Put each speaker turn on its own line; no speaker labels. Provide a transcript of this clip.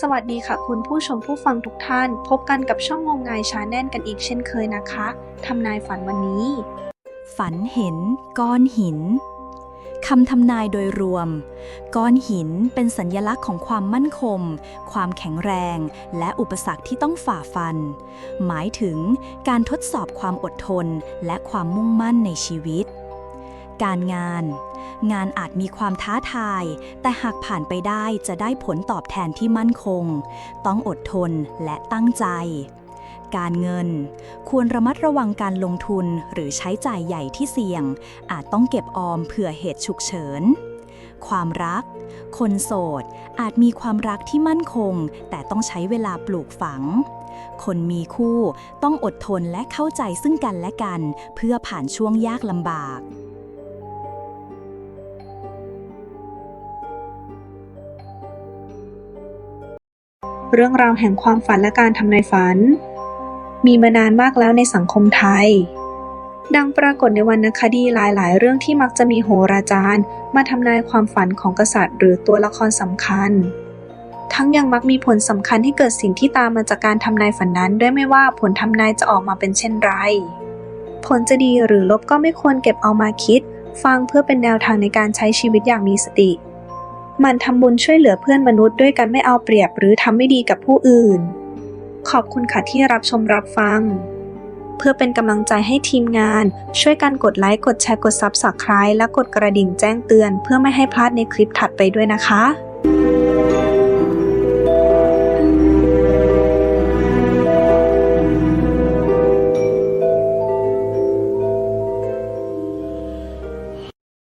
สวัสดีค่ะคุณผู้ชมผู้ฟังทุกท่าน พบกันกับช่องงมงายชาแนลกันอีกเช่นเคยนะคะ ทำนายฝันวันนี้
ฝันเห็นก้อนหินคำทำนายโดยรวม ก้อนหินเป็นสัญญลักษณ์ของความมั่นคง ความแข็งแรง และอุปสรรคที่ต้องฝ่าฟัน หมายถึงการทดสอบความอดทนและความมุ่งมั่นในชีวิต การงาน งานอาจมีความท้าทาย แต่หากผ่านไปได้จะได้ผลตอบแทนที่มั่นคง ต้องอดทนและตั้งใจ การเงิน ควรระมัดระวังการลงทุนหรือใช้จ่ายใหญ่ที่เสี่ยง อาจต้องเก็บออมเผื่อเหตุฉุกเฉินความรัก คนโสด อาจมีความรักที่มั่นคง แต่ต้องใช้เวลาปลูกฝัง คนมีคู่ต้องอดทนและเข้าใจซึ่งกันและกัน เพื่อผ่านช่วงยากลำบาก
เรื่องราวแห่งความฝันและการทำนายฝัน มีมานานมากแล้วในสังคมไทย ดังปรากฏในวรรณคดีหลาย ๆ เรื่องที่มักจะมีโหราจารย์ มาทำนายความฝันของกษัตริย์ หรือตัวละครสำคัญ ทั้งยังมักมีผลสำคัญให้เกิดสิ่งที่ตามมาจากการทำนายฝันนั้น ด้วยไม่ว่าผลทำนายจะออกมาเป็นเช่นไร ผลจะดีหรือลบก็ไม่ควรเก็บเอามาคิด ฟังเพื่อเป็นแนวทางในการใช้ชีวิตอย่างมีสติ มันทำบุญช่วยเหลือเพื่อนมนุษย์ด้วยกันไม่เอาเปรียบหรือทำไม่ดีกับผู้อื่น ขอบคุณค่ะที่รับชมรับฟัง เพื่อเป็นกำลังใจให้ทีมงาน ช่วยกันกดไลค์ กดแชร์ กด Subscribe และกดกระดิ่งแจ้งเตือน เพื่อไม่ให้พลาดในคลิปถัดไปด้วยนะคะ